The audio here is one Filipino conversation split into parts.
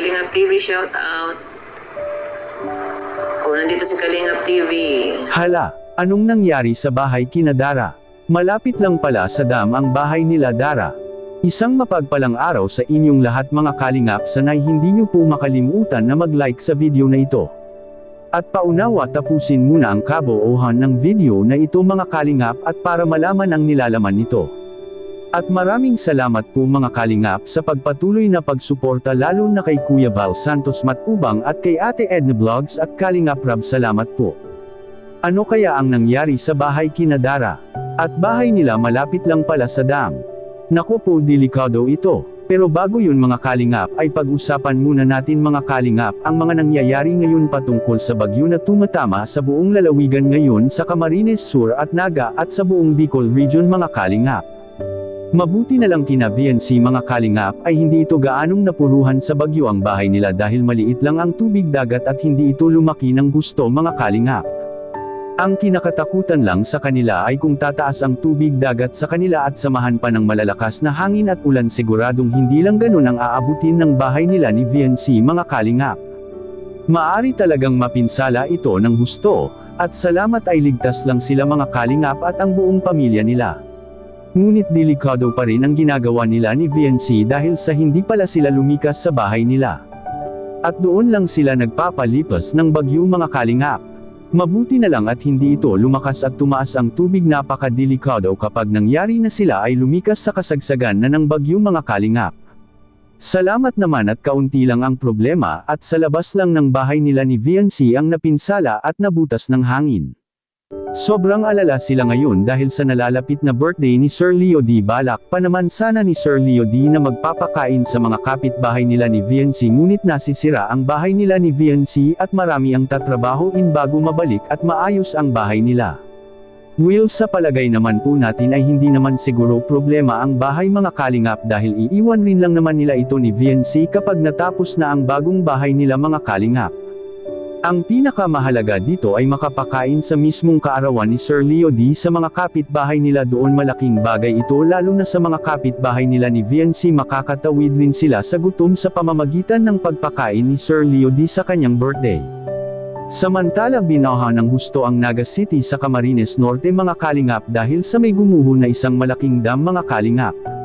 Kalingap TV shout out. Oh, nandito si Kalingap TV. Hala, anong nangyari sa bahay kina Dara? Malapit lang pala sa dam ang bahay nila Dara. Isang mapagpalang araw sa inyong lahat mga kalingap sanay hindi nyo po makalimutan na mag-like sa video na ito. At paunawa tapusin muna ang kaboohan ng video na ito mga kalingap at para malaman ang nilalaman nito. At maraming salamat po mga kalingap sa pagpatuloy na pagsuporta lalo na kay Kuya Val Santos Matubang at kay Ate Edna Vlogs at Kalingap Rab salamat po. Ano kaya ang nangyari sa bahay kina Dara? At bahay nila malapit lang pala sa dam. Nako po delikado ito. Pero bago yun mga kalingap ay pag-usapan muna natin mga kalingap ang mga nangyayari ngayon patungkol sa bagyo na tumatama sa buong lalawigan ngayon sa Camarines Sur at Naga at sa buong Bicol Region mga kalingap. Mabuti na lang kina VNC mga kalingap ay hindi ito gaanong napuruhan sa bagyo ang bahay nila dahil maliit lang ang tubig dagat at hindi ito lumaki ng gusto mga kalingap. Ang kinakatakutan lang sa kanila ay kung tataas ang tubig dagat sa kanila at samahan pa ng malalakas na hangin at ulan siguradong hindi lang ganun ang aabutin ng bahay nila ni VNC mga kalingap. Maari talagang mapinsala ito ng husto, at salamat ay ligtas lang sila mga kalingap at ang buong pamilya nila. Ngunit delikado pa rin ang ginagawa nila ni VNC dahil sa hindi pala sila lumikas sa bahay nila. At doon lang sila nagpapalipas ng bagyo mga kalingap. Mabuti na lang at hindi ito lumakas at tumaas ang tubig napakadelikado kapag nangyari na sila ay lumikas sa kasagsagan na ng bagyo mga kalingap. Salamat naman at kaunti lang ang problema at sa labas lang ng bahay nila ni VNC ang napinsala at nabutas ng hangin. Sobrang alala sila ngayon dahil sa nalalapit na birthday ni Sir Leo D. Balak pa naman sana ni Sir Leo D. na magpapakain sa mga kapitbahay nila ni VNC ngunit nasisira ang bahay nila ni VNC at marami ang tatrabahoin bago mabalik at maayos ang bahay nila. Will sa palagay naman po natin ay hindi naman siguro problema ang bahay mga kalingap dahil iiwan rin lang naman nila ito ni VNC kapag natapos na ang bagong bahay nila mga kalingap. Ang pinakamahalaga dito ay makapakain sa mismong kaarawan ni Sir Leo D sa mga kapitbahay nila doon malaking bagay ito lalo na sa mga kapitbahay nila ni VNC makakatawid rin sila sa gutom sa pamamagitan ng pagpakain ni Sir Leo D sa kanyang birthday. Samantala binaha ng husto ang Naga City sa Camarines Norte mga kalingap dahil sa may gumuho na isang malaking dam mga kalingap.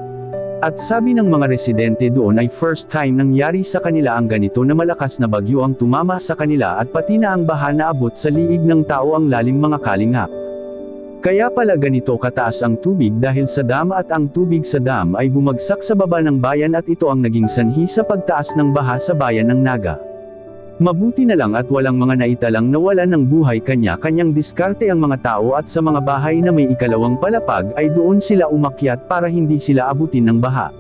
At sabi ng mga residente doon ay first time nangyari sa kanila ang ganito na malakas na bagyo ang tumama sa kanila at pati na ang baha na abot sa liig ng tao ang lalim mga kalingap. Kaya pala ganito kataas ang tubig dahil sa dam at ang tubig sa dam ay bumagsak sa baba ng bayan at ito ang naging sanhi sa pagtaas ng baha sa bayan ng Naga. Mabuti na lang at walang mga naitalang nawalan ng buhay kanya-kanyang diskarte ang mga tao at sa mga bahay na may ikalawang palapag ay doon sila umakyat para hindi sila abutin ng baha.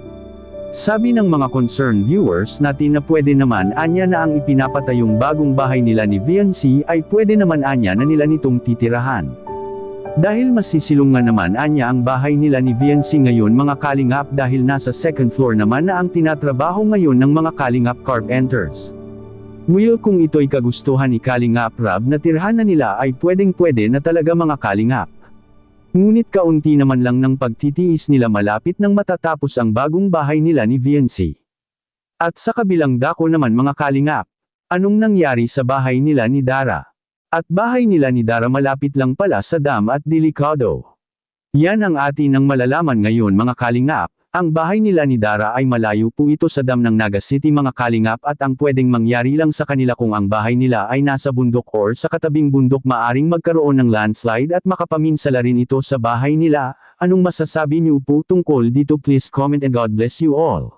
Sabi ng mga concerned viewers natin na pwede naman anya na ang ipinapatayong bagong bahay nila ni VNC ay pwede naman anya na nila nitong titirahan. Dahil masisilong nga naman anya ang bahay nila ni VNC ngayon mga kalingap dahil nasa second floor naman na ang tinatrabaho ngayon ng mga kalingap carpenters. Will kung ito'y kagustuhan ni Kalingap Rab na tirhan na nila ay pwedeng pwede na talaga mga Kalingap. Ngunit kaunti naman lang ng pagtitiis nila malapit nang matatapos ang bagong bahay nila ni VNC. At sa kabilang dako naman mga Kalingap, anong nangyari sa bahay nila ni Dara? At bahay nila ni Dara malapit lang pala sa dam at delikado. Yan ang atin ang malalaman ngayon mga Kalingap, ang bahay nila ni Dara ay malayo po ito sa dam ng Naga City mga kalingap at ang pwedeng mangyari lang sa kanila kung ang bahay nila ay nasa bundok or sa katabing bundok maaring magkaroon ng landslide at makapaminsala rin ito sa bahay nila. Anong masasabi niyo po tungkol dito please comment and God bless you all.